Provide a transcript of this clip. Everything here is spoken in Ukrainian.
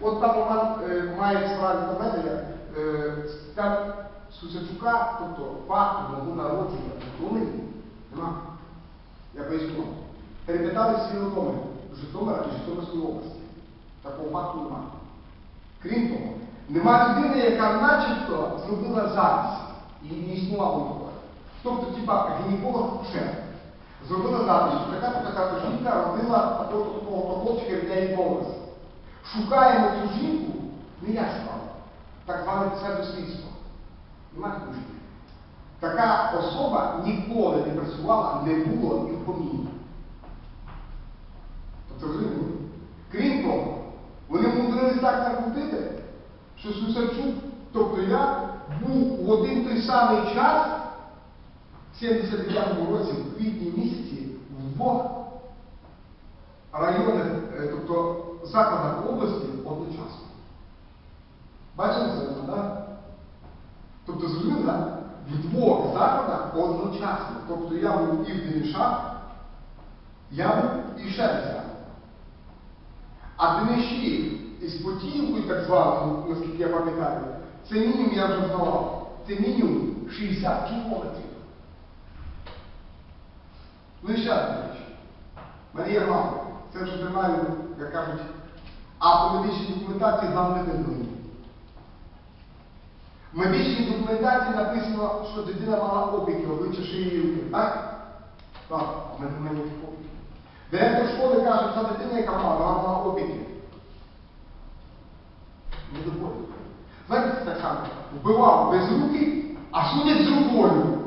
От там Роман е, має справі до мене, е, там Сусачука, тобто факту мого народження Житомирі, нема. Я поясню вам. Перепитали всі Житомир, Житомира і Житомирської області. Такого факту немає. Крім того, нема людини, яка начебто зробила запис і не існувало такого. Тобто, типа гінеколог кушер зробила запис, що така така жінка родила такого хлопчика від неї повністю. Шукаємо цю жінку, не я шукав, так зване псевдослідство. Немає такої жінки. Така особа ніколи не працювала, не було і в поміні. Тобто розумієте? Крім того, вони мудрились так накрутити, що Сусарчук, тобто я, був в один той самий час, в 79-му році, в квітні місяці, в двох районах, е, тобто закладах області одночасно. Бачите це, так? Тобто зрозуміло, так? В двох закладах одночасно. Тобто я був і в Денишах, я був і ще десь. А Дениші із Потіївкою, так званою, наскільки я пам'ятаю, це мінімум я вже знавав. Це мінімум 60 кілометрів. Ну ще одна річ. Мене мама. Це вже тримаю, як кажуть, а по медичній документації вам не видно. В медичній документації написано, що дитина мала опіки, обличчя шиї руки. Так? Так, мене ніяких опіків. Директор школи каже, що дитина, яка мала, вона мала опіки. Не доходить. Знаєте, так само. Вбивав без руки, а судять з рукою.